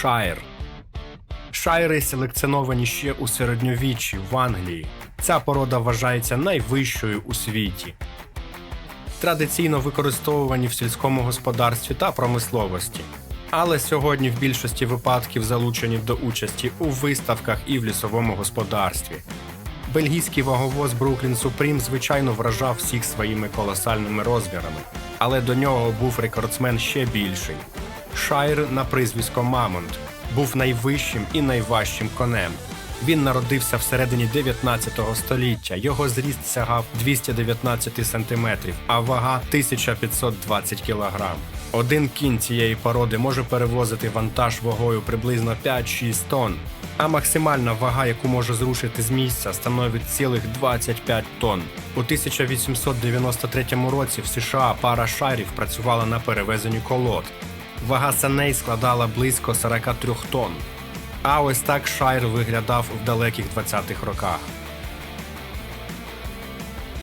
Шайр. Шайри селекціоновані ще у середньовіччі в Англії. Ця порода вважається найвищою у світі. Традиційно використовувані в сільському господарстві та промисловості. Але сьогодні в більшості випадків залучені до участі у виставках і в лісовому господарстві. Бельгійський ваговоз Brooklyn Supreme звичайно вражав всіх своїми колосальними розмірами, але до нього був рекордсмен ще більший. Шайр на прізвисько Мамонт був найвищим і найважчим конем. Він народився всередині 19 століття. Його зріст сягав 219 сантиметрів, а вага 1520 кілограм. Один кінь цієї породи може перевозити вантаж вагою приблизно 5-6 тонн, а максимальна вага, яку може зрушити з місця, становить цілих 25 тонн. У 1893 році в США пара шайрів працювала на перевезенні колод. Вага саней складала близько 43 тонн. А ось так Шайр виглядав в далеких 20-х роках.